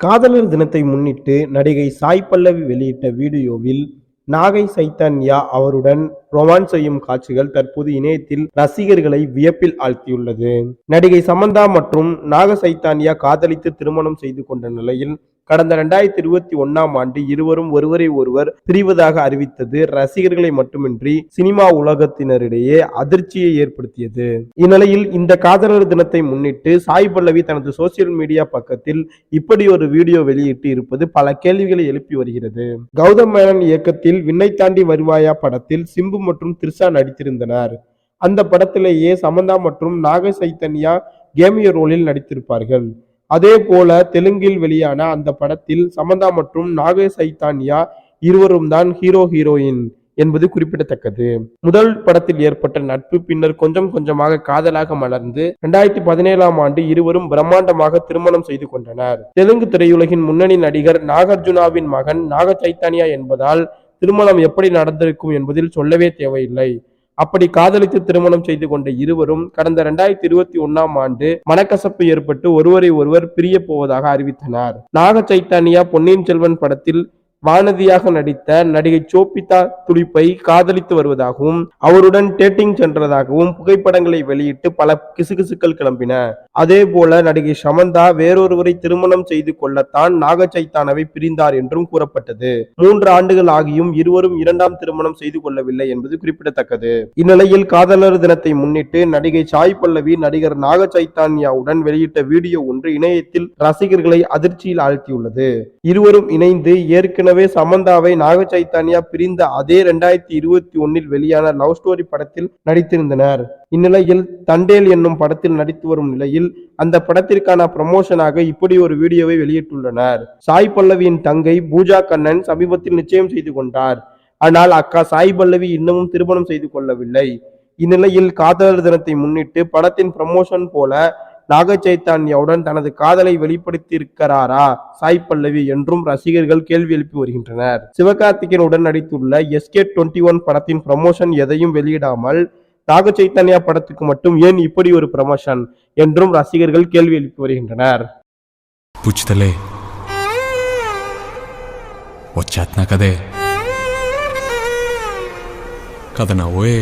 காதலர் தினத்தை முன்னிட்டு நடிகை சாய் பல்லவி வெளியிட்ட வீடியோவில் நாகை சைத்தன்யா அவருடன் ரொமான்ஸ் செய்யும் காட்சிகள் தற்போது இணையத்தில் ரசிகர்களை வியப்பில் ஆழ்த்தியுள்ளது. நடிகை சமந்தா மற்றும் நாக சைத்தான்யா காதலித்து திருமணம் செய்து கொண்ட நிலையில் கடந்த இரண்டாயிரத்தி இருபத்தி ஒன்னாம் ஆண்டு இருவரும் ஒருவரை ஒருவர் பிரிவதாக அறிவித்தது ரசிகர்களை மட்டுமின்றி சினிமா உலகத்தினரிடையே அதிர்ச்சியை ஏற்படுத்தியது. இந்நிலையில் இந்த காதலர் தினத்தை முன்னிட்டு சாய் பல்லவி தனது சோசியல் மீடியா பக்கத்தில் இப்படி ஒரு வீடியோ வெளியிட்டு இருப்பது பல கேள்விகளை எழுப்பி வருகிறது. கௌதம் மேனன் இயக்கத்தில் விண்ணை தாண்டி வருவாயா படத்தில் சிம்பு மற்றும் திரிஷா நடித்திருந்தனர். அந்த படத்திலேயே சமந்தா மற்றும் நாக சைத்தன்யா கேமிய ரோலில் நடித்திருப்பார்கள். அதே போல தெலுங்கில் வெளியான அந்த படத்தில் சமந்தா மற்றும் நாக சைத்தானியா இருவரும் தான் ஹீரோ ஹீரோயின் என்பது குறிப்பிடத்தக்கது. முதல் படத்தில் ஏற்பட்ட நட்பு பின்னர் கொஞ்சம் கொஞ்சமாக காதலாக மலர்ந்து இரண்டாயிரத்தி பதினேழாம் ஆண்டு இருவரும் பிரம்மாண்டமாக திருமணம் செய்து கொண்டனர். தெலுங்கு திரையுலகின் முன்னணி நடிகர் நாகார்ஜுனாவின் மகன் நாக சைத்தானியா என்பதால் திருமணம் எப்படி நடந்திருக்கும் என்பதில் சொல்லவே தேவையில்லை. அப்படி காதலித்து திருமணம் செய்து கொண்ட இருவரும் கடந்த இரண்டாயிரத்தி இருபத்தி ஒன்னாம் ஆண்டு மனக்கசப்பு ஏற்பட்டு ஒருவரை ஒருவர் பிரிய போவதாக அறிவித்தனர். நாக சைத்தானியா பொன்னியின் செல்வன் படத்தில் வானதியாக நடித்த நடிகை சோபிதா துடிப்பை காதலித்து வருவதாகவும் அவருடன் டேட்டிங் சென்றதாகவும் புகைப்படங்களை வெளியிட்டு பல கிசுகிசுக்கள் கிளம்பின. அதே போல நடிகை சமந்தா வேறொருவரை திருமணம் செய்து கொள்ளத்தான் நாக சைத்தானவை பிரிந்தார் என்றும் கூறப்பட்டது. மூன்று ஆண்டுகள் ஆகியும் இருவரும் இரண்டாம் திருமணம் செய்து கொள்ளவில்லை என்பது குறிப்பிடத்தக்கது. இந்நிலையில் காதலர் தினத்தை முன்னிட்டு நடிகை சாய் பல்லவி நடிகர் நாக சைத்தான்யாவுடன் வெளியிட்ட வீடியோ ஒன்று இணையத்தில் ரசிகர்களை அதிர்ச்சியில் ஆழ்த்தியுள்ளது. இருவரும் இணைந்து ஏற்கனவே சமந்தாவை நாக சைத்தானியா பிரிந்த அதே ரெண்டாயிரத்தி இருபத்தி ஒன்னில் வெளியான லவ் ஸ்டோரி படத்தில் நடித்திருந்தனர். இந்நிலையில் தண்டேல் என்னும் படத்தில் நடித்து வரும் நிலையில் அந்த படத்திற்கான ப்ரமோஷனாக இப்படி ஒரு வீடியோவை வெளியிட்டுள்ளனர். சாய் பல்லவியின் தங்கை பூஜா கண்ணன் சமீபத்தில் நிச்சயம் செய்து கொண்டார். ஆனால் அக்கா சாய் பல்லவி இன்னமும் திருமணம் செய்து கொள்ளவில்லை. இந்நிலையில் காதலர் தினத்தை முன்னிட்டு படத்தின் ப்ரமோஷன் போல நாக சைத்தான்யாவுடன் தனது காதலை வெளிப்படுத்தியிருக்கிறாரா சாய் பல்லவி என்றும் ரசிகர்கள் கேள்வி எழுப்பி வருகின்றனர் சிவகார்த்திகேயனுடன் நடித்துள்ள எஸ்கே டுவெண்ட்டி ஒன் படத்தின் ப்ரமோஷன் எதையும் வெளியிடாமல் நாக சைத்தன்யா படத்துக்கு மட்டும் ஏன் இப்படி ஒரு ப்ரமோஷன் என்றும் ரசிகர்கள் கேள்வி எழுப்பி வருகின்றனர் పుచ్చుతలే వచ్చేస్తున్నా కదే కథ నవ్వే